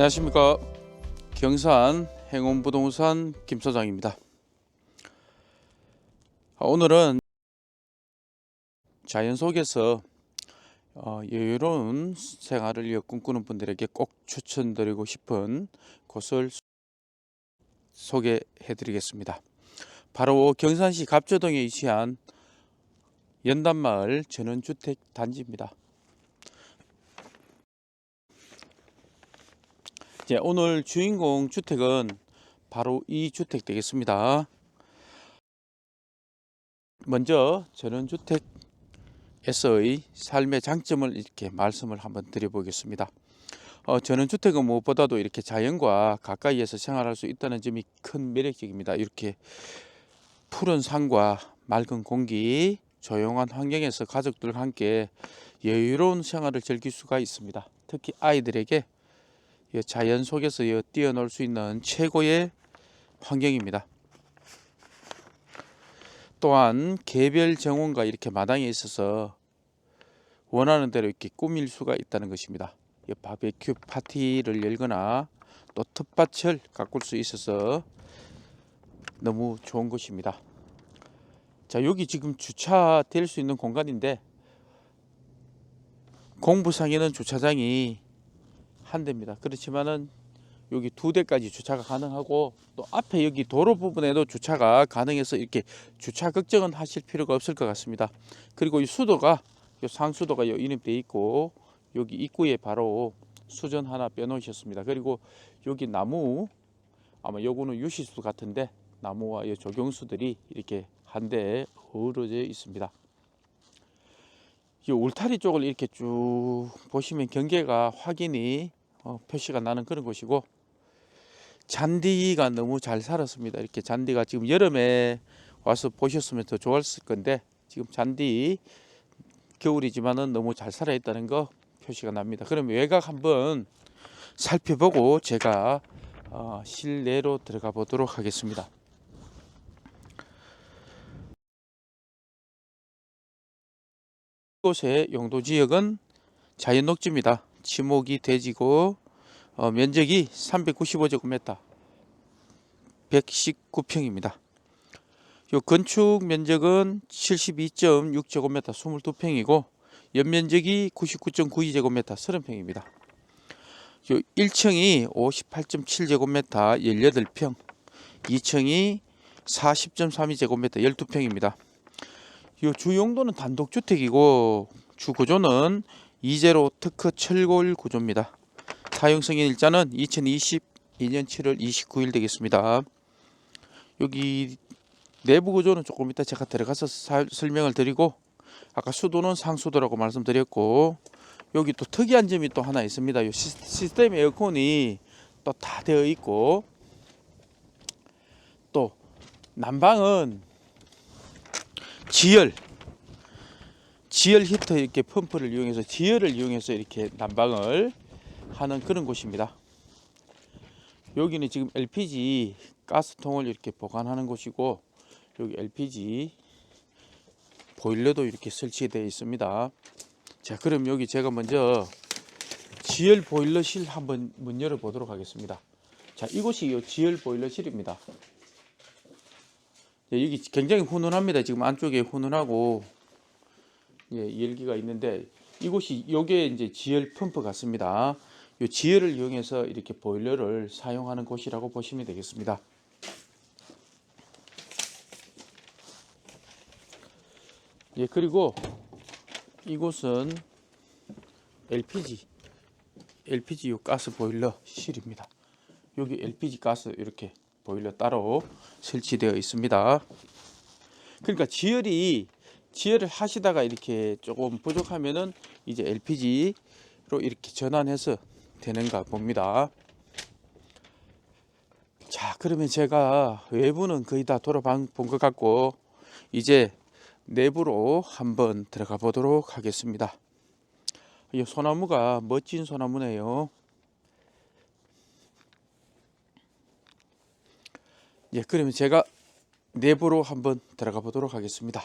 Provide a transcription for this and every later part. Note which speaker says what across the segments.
Speaker 1: 안녕하십니까. 경산 행운부동산 김 소장입니다. 아, 오늘은 자연 속에서 어, 여유로운 생활을 꿈꾸는 분들에게 꼭 추천드리고 싶은 곳을 소개해 드리겠습니다. 바로 경산시 갑조동에 위치한 연단마을 전원주택 단지입니다 이제 오늘 주인공 주택은 바로 이 주택 되겠습니다. 먼저 전원주택에서의 삶의 장점을 이렇게 말씀을 한번 드려보겠습니다. 어, 전원주택은 무엇보다도 이렇게 자연과 가까이에서 생활할 수 있다는 점이 큰 매력적입니다. 이렇게 푸른 산과 맑은 공기, 조용한 환경에서 가족들과 함께 여유로운 생활을 즐길 수가 있습니다. 특히 아이들에게 이 자연 속에서 이 뛰어놀 수 있는 최고의 환경입니다. 또한 개별 정원과 이렇게 마당에 있어서 원하는 대로 이렇게 꾸밀 수가 있다는 것입니다. 이 바베큐 파티를 열거나 또 텃밭을 가꿀 수 있어서 너무 좋은 곳입니다. 자, 여기 지금 주차될 수 있는 공간인데 공부상에는 주차장이 한 대입니다. 그렇지만은 여기 두 대까지 주차가 가능하고 또 앞에 여기 도로 부분에도 주차가 가능해서 이렇게 주차 걱정은 하실 필요가 없을 것 같습니다. 그리고 이 수도가 이 상수도가 요 인입돼 있고 여기 입구에 바로 수전 하나 빼놓으셨습니다. 그리고 여기 나무 아마 요거는 유시수 같은데 나무와 이 조경수들이 이렇게 한 대에 어우러져 있습니다. 이 울타리 쪽을 이렇게 쭉 보시면 경계가 확인이 어, 표시가 나는 그런 곳이고 잔디가 너무 잘 살았습니다. 이렇게 잔디가 지금 여름에 와서 보셨으면 더 좋았을 건데 지금 잔디 겨울이지만은 너무 잘 살아 있다는 거 표시가 납니다. 그럼 외곽 한번 살펴보고 제가 어, 실내로 들어가 보도록 하겠습니다. 이곳의 용도 지역은 자연 녹지입니다. 지목이 대지고 어, 면적이 395제곱미터 119평입니다. 요 건축 면적은 72.6제곱미터 22평이고 연면적이 99.92제곱미터 30평입니다. 요 1층이 58.7제곱미터 18평, 2층이 40.32제곱미터 12평입니다. 요 주용도는 단독주택이고 주구조는 이제로 특허 철골 구조입니다. 사용승인 일자는 2022년 7월 29일 되겠습니다. 여기 내부 구조는 조금 이따 제가 들어가서 사, 설명을 드리고 아까 수도는 상수도라고 말씀드렸고 여기 또 특이한 점이 또 하나 있습니다. 이 시스템 에어컨이 또 다 되어 있고 또 난방은 지열 지열 히터 이렇게 펌프를 이용해서 지열을 이용해서 이렇게 난방을 하는 그런 곳입니다. 여기는 지금 LPG 가스통을 이렇게 보관하는 곳이고 여기 LPG 보일러도 이렇게 설치되어 있습니다. 자, 그럼 여기 제가 먼저 지열 보일러실 한번 문 열어 보도록 하겠습니다. 자, 이곳이 이 지열 보일러실입니다. 예, 여기 굉장히 훈훈합니다. 지금 안쪽에 훈훈하고 예, 열기가 있는데 이곳이 요게 이제 지열 펌프 같습니다. 이 지열을 이용해서 이렇게 보일러를 사용하는 곳이라고 보시면 되겠습니다. 예, 그리고 이곳은 LPG LPG 요 가스 보일러 실입니다. 여기 LPG 가스 이렇게 보일러 따로 설치되어 있습니다. 그러니까 지열이 지혈을 하시다가 이렇게 조금 부족하면은 이제 LPG로 이렇게 전환해서 되는가 봅니다. 자, 그러면 제가 외부는 거의 다 돌아본 것 같고 이제 내부로 한번 들어가 보도록 하겠습니다. 이 소나무가 멋진 소나무네요. 예, 그러면 제가 내부로 한번 들어가 보도록 하겠습니다.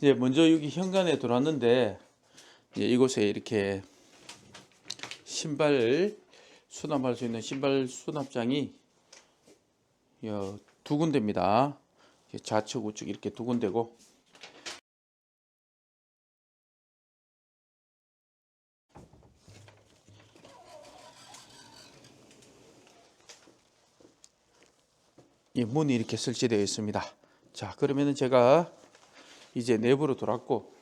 Speaker 1: 이제 먼저 여기 현관에 들어왔는데 이제 이곳에 이렇게 신발 수납할 수 있는 신발 수납장이 여, 두 군데입니다. 좌측 우측 이렇게 두 군데고 이 문이 이렇게 설치되어 있습니다. 자, 그러면은 제가 이제 내부로 들어왔고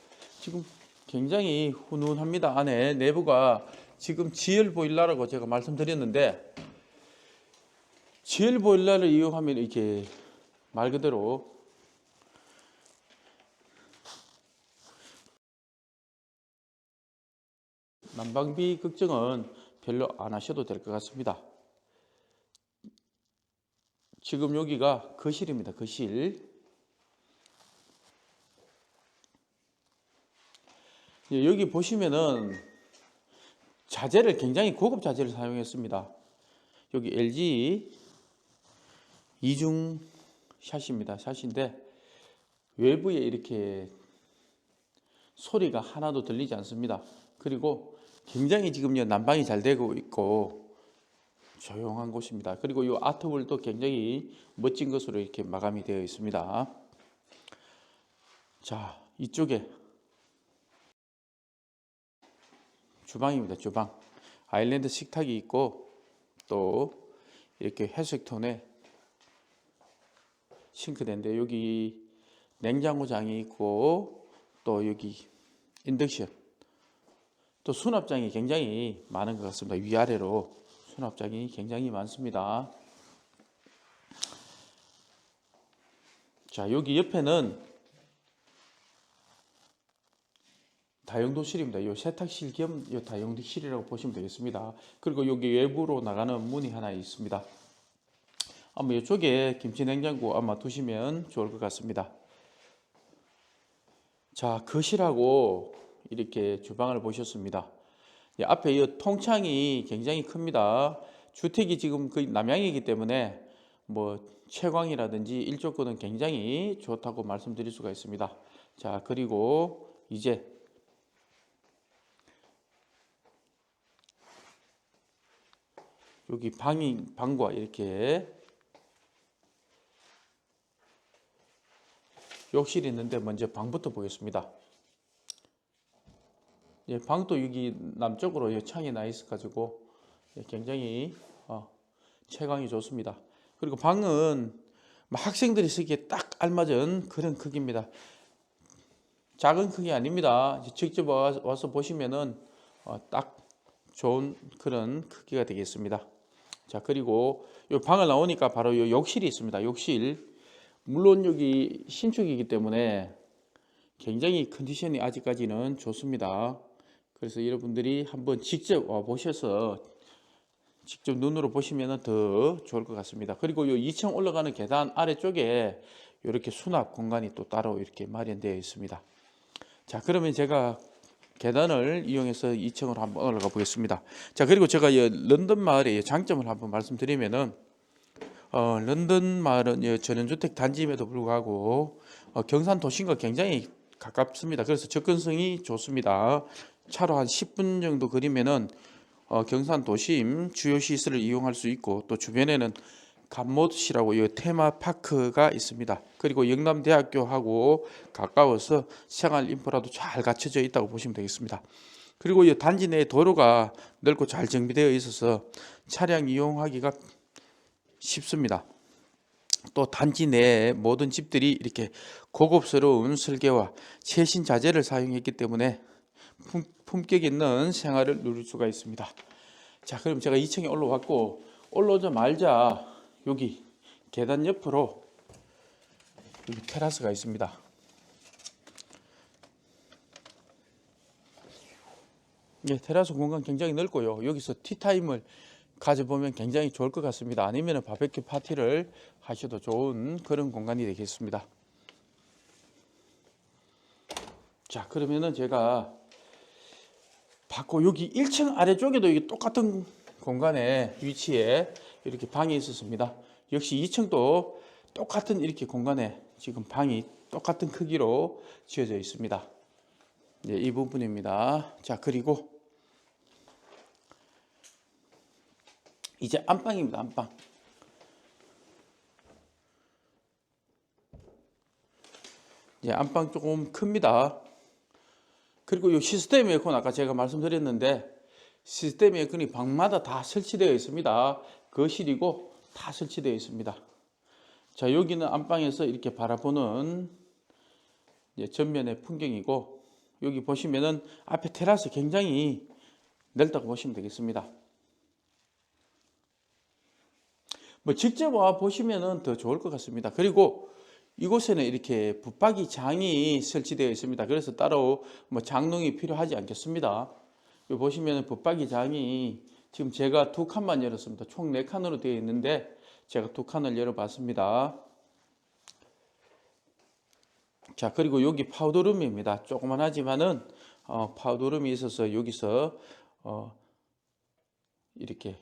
Speaker 1: 지금 굉장히 훈훈합니다. 안에 내부가 지금 지열 보일러라고 제가 말씀드렸는데 지열 보일러를 이용하면 이렇게 말 그대로 난방비 걱정은 별로 안 하셔도 될 것 같습니다. 지금 여기가 거실입니다. 거실. 예, 여기 보시면은 자재를 굉장히 고급 자재를 사용했습니다. 여기 LG 이중 샷입니다. 샷인데 외부에 이렇게 소리가 하나도 들리지 않습니다. 그리고 굉장히 지금요 난방이 잘 되고 있고 조용한 곳입니다. 그리고 이 아트월도 굉장히 멋진 것으로 이렇게 마감이 되어 있습니다. 자, 이쪽에 주방입니다. 주방. 아일랜드 식탁이 있고 또 이렇게 톤의 싱크대인데 여기 냉장고장이 있고 또 여기 인덕션 또 수납장이 굉장히 많은 것 같습니다. 위아래로 수납장이 굉장히 많습니다. 자, 여기 옆에는 다용도실입니다. 이 세탁실 겸 이 다용도실이라고 보시면 되겠습니다. 그리고 여기 외부로 나가는 문이 하나 있습니다. 아마 이쪽에 김치냉장고 아마 두시면 좋을 것 같습니다. 자, 거실하고 이렇게 주방을 보셨습니다. 예, 앞에 이 통창이 굉장히 큽니다. 주택이 지금 거의 남양이기 때문에 뭐 채광이라든지 일조권은 굉장히 좋다고 말씀드릴 수가 있습니다. 자, 그리고 이제 여기 방이 방과 이렇게 욕실이 있는데 먼저 방부터 보겠습니다. 예, 방도 여기 남쪽으로 이 창이 나 있어 가지고 예, 굉장히 어, 채광이 좋습니다. 그리고 방은 뭐 학생들이 쓰기에 딱 알맞은 그런 크기입니다. 작은 크기 아닙니다. 직접 와- 와서 보시면은 어, 딱 좋은 그런 크기가 되겠습니다. 자 그리고 이 방을 나오니까 바로 이 욕실이 있습니다. 욕실 물론 여기 신축이기 때문에 굉장히 컨디션이 아직까지는 좋습니다. 그래서 여러분들이 한번 직접 와 보셔서 직접 눈으로 보시면 더 좋을 것 같습니다. 그리고 이 2층 올라가는 계단 아래쪽에 이렇게 수납 공간이 또 따로 이렇게 마련되어 있습니다. 자, 그러면 제가 계단을 이용해서 2층으로 한번 올라가 보겠습니다. 자, 그리고 제가 이 런던 마을의 장점을 한번 말씀드리면은 어, 런던 마을은 이 전원주택 단지임에도 불구하고 어, 경산 도심과 굉장히 가깝습니다. 그래서 접근성이 좋습니다. 차로 한 10분 정도 거리면은 어, 경산 도심 주요 시설을 이용할 수 있고 또 주변에는 감모시라고 이 테마파크가 있습니다. 그리고 영남대학교하고 가까워서 생활 인프라도 잘 갖춰져 있다고 보시면 되겠습니다. 그리고 이 단지 내 도로가 넓고 잘 정비되어 있어서 차량 이용하기가 쉽습니다. 또 단지 내 모든 집들이 이렇게 고급스러운 설계와 최신 자재를 사용했기 때문에 품, 품격 있는 생활을 누릴 수가 있습니다. 자, 그럼 제가 2층에 올라왔고 올라오자마자 여기 계단 옆으로 여기 테라스가 있습니다. 예, 테라스 공간 굉장히 넓고요. 여기서 티타임을 가져보면 굉장히 좋을 것 같습니다. 아니면 바베큐 파티를 하셔도 좋은 그런 공간이 되겠습니다. 자, 그러면은 제가 받고 여기 1층 아래쪽에도 이게 똑같은 공간에 위치에 이렇게 방이 있었습니다. 역시 2층도 똑같은 이렇게 공간에 지금 방이 똑같은 크기로 지어져 있습니다. 네, 이 부분입니다. 자, 그리고 이제 안방입니다. 안방. 이제 안방 조금 큽니다. 그리고 이 시스템 에어컨 아까 제가 말씀드렸는데 시스템 에어컨이 방마다 다 설치되어 있습니다. 거실이고 다 설치되어 있습니다. 자 여기는 안방에서 이렇게 바라보는 전면의 풍경이고 여기 보시면은 앞에 테라스 굉장히 넓다고 보시면 되겠습니다. 뭐 직접 와 보시면은 더 좋을 것 같습니다. 그리고 이곳에는 이렇게 붙박이 장이 설치되어 있습니다. 그래서 따로 뭐 장롱이 필요하지 않겠습니다. 여기 보시면 붙박이 장이 지금 제가 두 칸만 열었습니다. 총 네 칸으로 되어 있는데 제가 두 칸을 열어봤습니다. 자 그리고 여기 파우더룸입니다. 조그만 하지만은 어, 파우더룸이 있어서 여기서 어, 이렇게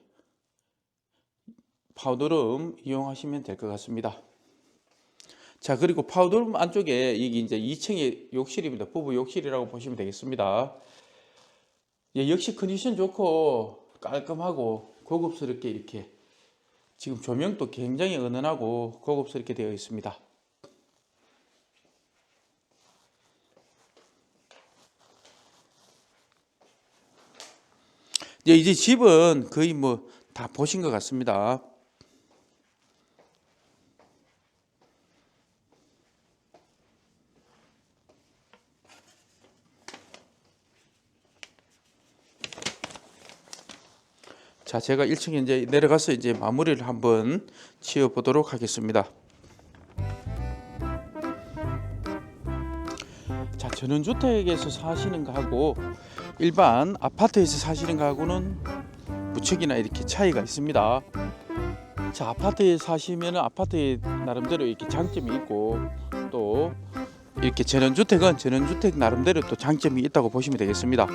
Speaker 1: 파우더룸 이용하시면 될 것 같습니다. 자 그리고 파우더룸 안쪽에 이게 이제 2층의 욕실입니다. 부부 욕실이라고 보시면 되겠습니다. 예, 역시 컨디션 좋고 깔끔하고 고급스럽게 이렇게 지금 조명도 굉장히 은은하고 고급스럽게 되어 있습니다. 예, 이제 집은 거의 뭐 다 보신 것 같습니다. 자, 제가 1층에 이제 내려가서 이제 마무리를 한번 지어 보도록 하겠습니다. 자, 전원주택에서 사시는 거하고 일반 아파트에서 사시는 거하고는 무척이나 이렇게 차이가 있습니다. 자, 아파트에 사시면은 아파트에 나름대로 이렇게 장점이 있고 또 이렇게 전원주택은 전원주택 나름대로 또 장점이 있다고 보시면 되겠습니다.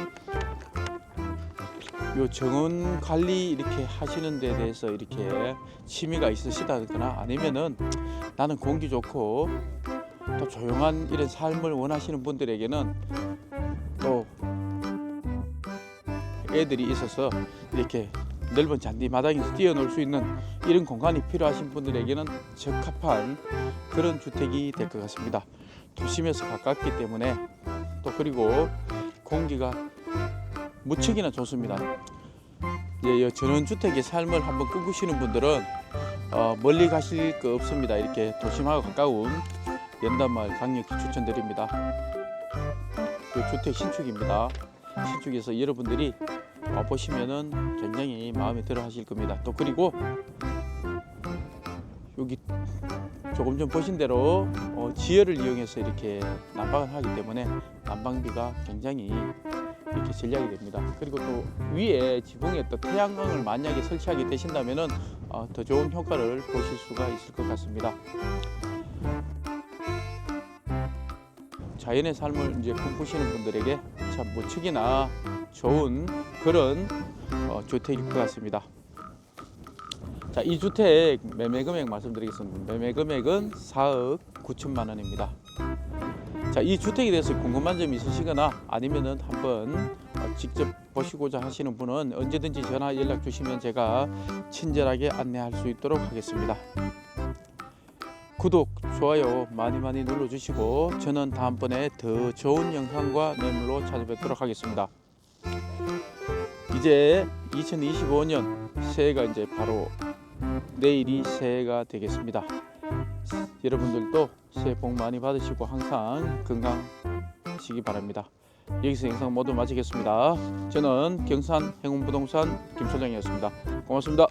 Speaker 1: 요 정원 관리 이렇게 하시는 데 대해서 이렇게 취미가 있으시다거나 아니면은 나는 공기 좋고 또 조용한 이런 삶을 원하시는 분들에게는 또 애들이 있어서 이렇게 넓은 잔디 마당에서 뛰어놀 수 있는 이런 공간이 필요하신 분들에게는 적합한 그런 주택이 될 것 같습니다. 도심에서 가깝기 때문에 또 그리고 공기가 무척이나 좋습니다. 예, 이 전원주택의 삶을 한번 꿈꾸시는 분들은 어, 멀리 가실 거 없습니다. 이렇게 도심하고 가까운 연단마을 강력히 추천드립니다. 이 주택 신축입니다. 신축에서 여러분들이 와 보시면은 굉장히 마음에 들어 하실 겁니다. 또 그리고 여기 조금 전 보신 대로 어, 지열을 이용해서 이렇게 난방을 하기 때문에 난방비가 굉장히 이렇게 전략이 됩니다. 그리고 또 위에 지붕에 또 태양광을 만약에 설치하게 되신다면은 어, 더 좋은 효과를 보실 수가 있을 것 같습니다. 자연의 삶을 이제 꿈꾸시는 분들에게 참 무척이나 좋은 그런 어, 주택일 것 같습니다. 자, 이 주택 매매 금액 말씀드리겠습니다. 매매 금액은 4억 9천만 원입니다. 자, 이 주택에 대해서 궁금한 점이 있으시거나 아니면은 한번 어, 직접 보시고자 하시는 분은 언제든지 전화 연락 주시면 제가 친절하게 안내할 수 있도록 하겠습니다. 구독, 좋아요 많이 많이 눌러주시고 저는 다음번에 더 좋은 영상과 매물로 찾아뵙도록 하겠습니다. 이제 2025년 새해가 이제 바로 내일이 새해가 여러분들도 새해 복 많이 받으시고 항상 건강하시기 바랍니다. 여기서 영상 모두 마치겠습니다. 저는 경산 행운부동산 김소장이었습니다. 고맙습니다.